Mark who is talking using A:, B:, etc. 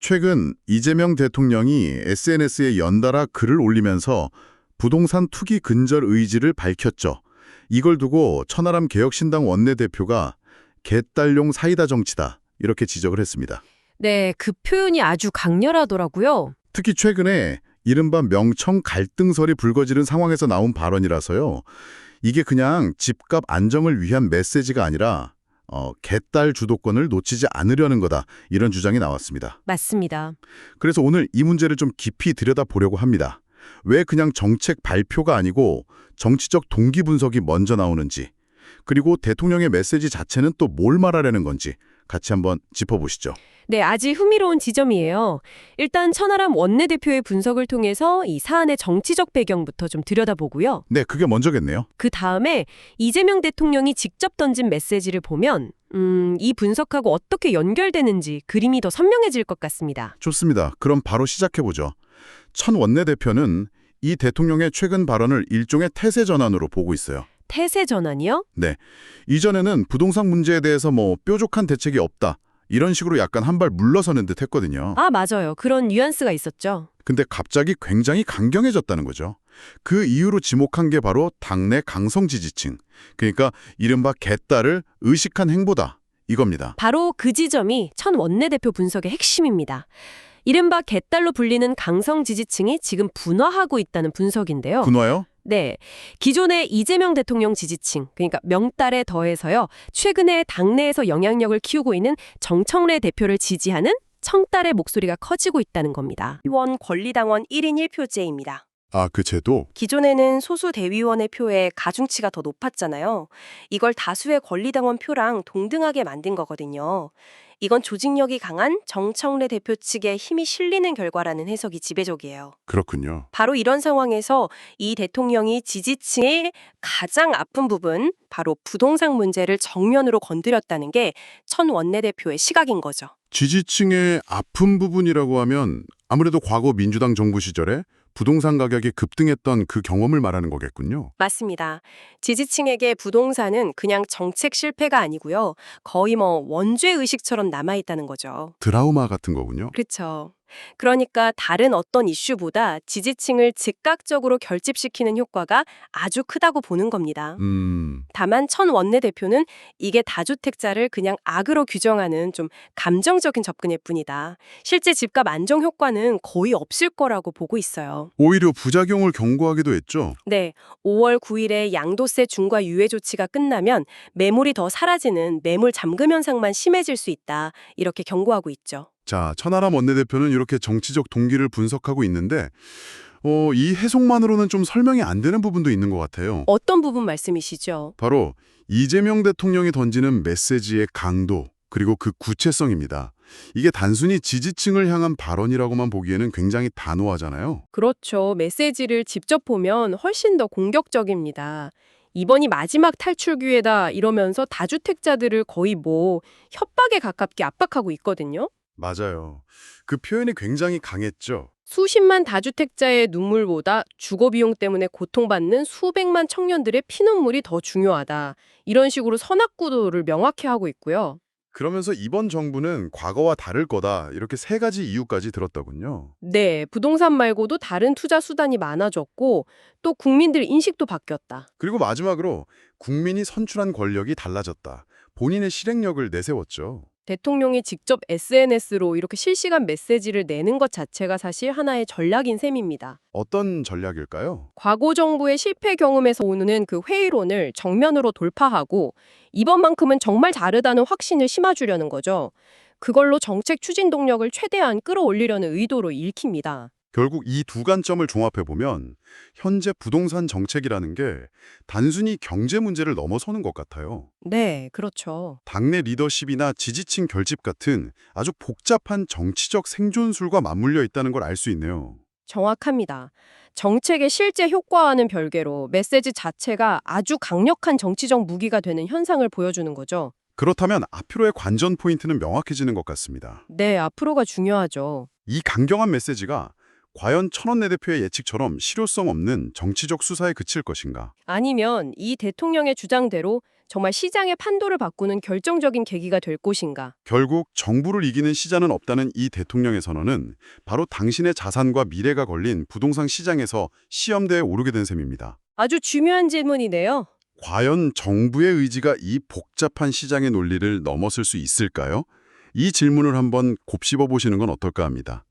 A: 최근 이재명 대통령이 SNS에 연달아 글을 올리면서 부동산 투기 근절 의지를 밝혔죠. 이걸 두고 천하람 개혁신당 원내대표가 개딸용 사이다 정치다 이렇게 지적을 했습니다.
B: 네, 그 표현이 아주 강렬하더라고요.
A: 특히 최근에 이른바 명청 갈등설이 불거지는 상황에서 나온 발언이라서요. 이게 그냥 집값 안정을 위한 메시지가 아니라 어, 개딸 주도권을 놓치지 않으려는 거다 이런 주장이 나왔습니다.
B: 맞습니다.
A: 그래서 오늘 이 문제를 좀 깊이 들여다보려고 합니다. 왜 그냥 정책 발표가 아니고 정치적 동기 분석이 먼저 나오는지, 그리고 대통령의 메시지 자체는 또 뭘 말하려는 건지 같이 한번 짚어보시죠.
B: 네, 아주 흥미로운 지점이에요. 일단 천하람 원내대표의 분석을 통해서 이 사안의 정치적 배경부터 좀 들여다보고요.
A: 네, 그게 먼저겠네요.
B: 그 다음에 이재명 대통령이 직접 던진 메시지를 보면 음, 이 분석하고 어떻게 연결되는지 그림이 더 선명해질 것 같습니다.
A: 좋습니다. 그럼 바로 시작해보죠. 천 원내대표는 이 대통령의 최근 발언을 일종의 태세 전환으로 보고 있어요.
B: 태세 전환이요?
A: 이전에는 부동산 문제에 대해서 뭐 뾰족한 대책이 없다. 이런 식으로 약간 한 발 물러서는 듯 했거든요.
B: 아, 맞아요. 그런 뉘앙스가 있었죠.
A: 근데 갑자기 굉장히 강경해졌다는 거죠. 그 이유로 지목한 게 바로 당내 강성 지지층. 그러니까 이른바 개딸을 의식한 행보다. 이겁니다.
B: 바로 그 지점이 천 원내대표 분석의 핵심입니다. 이른바 개딸로 불리는 강성 지지층이 지금 분화하고 있다는 분석인데요.
A: 분화요?
B: 네. 기존의 이재명 대통령 지지층, 그러니까 명달에 더해서요. 최근에 당내에서 영향력을 키우고 있는 정청래 대표를 지지하는 청딸의 목소리가 커지고 있다는 겁니다. 의원 권리당원 1인 1표제입니다.
A: 아, 그 제도?
B: 기존에는 소수 대위원의 표에 가중치가 더 높았잖아요. 이걸 다수의 권리당원 표랑 동등하게 만든 거거든요. 이건 조직력이 강한 정청래 대표 측에 힘이 실리는 결과라는 해석이 지배적이에요.
A: 그렇군요.
B: 바로 이런 상황에서 이 대통령이 지지층의 가장 아픈 부분, 바로 부동산 문제를 정면으로 건드렸다는 게 천 원내대표의 시각인 거죠.
A: 지지층의 아픈 부분이라고 하면 아무래도 과거 민주당 정부 시절에 부동산 가격이 급등했던 그 경험을 말하는 거겠군요.
B: 맞습니다. 지지층에게 부동산은 그냥 정책 실패가 아니고요. 거의 뭐 원죄 의식처럼 남아있다는 거죠.
A: 드라우마 같은 거군요.
B: 그렇죠. 그러니까 다른 어떤 이슈보다 지지층을 즉각적으로 결집시키는 효과가 아주 크다고 보는 겁니다.
A: 음,
B: 다만 천 원내대표는 이게 다주택자를 그냥 악으로 규정하는 좀 감정적인 접근일 뿐이다. 실제 집값 안정 효과는 거의 없을 거라고 보고 있어요.
A: 오히려 부작용을 경고하기도 했죠.
B: 네, 5월 9일에 양도세 중과 유예 조치가 끝나면 매물이 더 사라지는 매물 잠금 현상만 심해질 수 있다. 이렇게 경고하고 있죠.
A: 자, 천하람 원내대표는 이렇게 정치적 동기를 분석하고 있는데 어, 이 해석만으로는 좀 설명이 안 되는 부분도 있는 것 같아요.
B: 어떤 부분 말씀이시죠?
A: 바로 이재명 대통령이 던지는 메시지의 강도 그리고 그 구체성입니다. 이게 단순히 지지층을 향한 발언이라고만 보기에는 굉장히 단호하잖아요.
B: 그렇죠. 메시지를 직접 보면 훨씬 더 공격적입니다. 이번이 마지막 탈출 기회다 이러면서 다주택자들을 거의 뭐 협박에 가깝게 압박하고 있거든요.
A: 맞아요. 그 표현이 굉장히 강했죠.
B: 수십만 다주택자의 눈물보다 주거 비용 때문에 고통받는 수백만 청년들의 피눈물이 더 중요하다. 이런 식으로 선악구도를 명확히 하고 있고요.
A: 그러면서 이번 정부는 과거와 다를 거다 이렇게 세 가지 이유까지 들었더군요.
B: 네, 부동산 말고도 다른 투자 수단이 많아졌고 또 국민들 인식도 바뀌었다.
A: 그리고 마지막으로 국민이 선출한 권력이 달라졌다. 본인의 실행력을 내세웠죠.
B: 대통령이 직접 SNS로 이렇게 실시간 메시지를 내는 것 자체가 사실 하나의 전략인 셈입니다.
A: 어떤 전략일까요?
B: 과거 정부의 실패 경험에서 오는 그 회의론을 정면으로 돌파하고 이번만큼은 정말 다르다는 확신을 심어주려는 거죠. 그걸로 정책 추진 동력을 최대한 끌어올리려는 의도로 읽힙니다.
A: 결국 이 두 관점을 종합해 보면 현재 부동산 정책이라는 게 단순히 경제 문제를 넘어서는 것 같아요.
B: 네, 그렇죠.
A: 당내 리더십이나 지지층 결집 같은 아주 복잡한 정치적 생존술과 맞물려 있다는 걸 알 수 있네요.
B: 정확합니다. 정책의 실제 효과와는 별개로 메시지 자체가 아주 강력한 정치적 무기가 되는 현상을 보여주는 거죠.
A: 그렇다면 앞으로의 관전 포인트는 명확해지는 것 같습니다.
B: 네, 앞으로가 중요하죠.
A: 이 강경한 메시지가 과연 천원 내 대표의 예측처럼 실효성 없는 정치적 수사에 그칠 것인가?
B: 아니면 이 대통령의 주장대로 정말 시장의 판도를 바꾸는 결정적인 계기가 될 것인가?
A: 결국 정부를 이기는 시장은 없다는 이 대통령의 선언은 바로 당신의 자산과 미래가 걸린 부동산 시장에서 시험대에 오르게 된 셈입니다.
B: 아주 중요한 질문이네요.
A: 과연 정부의 의지가 이 복잡한 시장의 논리를 넘어설 수 있을까요? 이 질문을 한번 곱씹어 보시는 건 어떨까 합니다.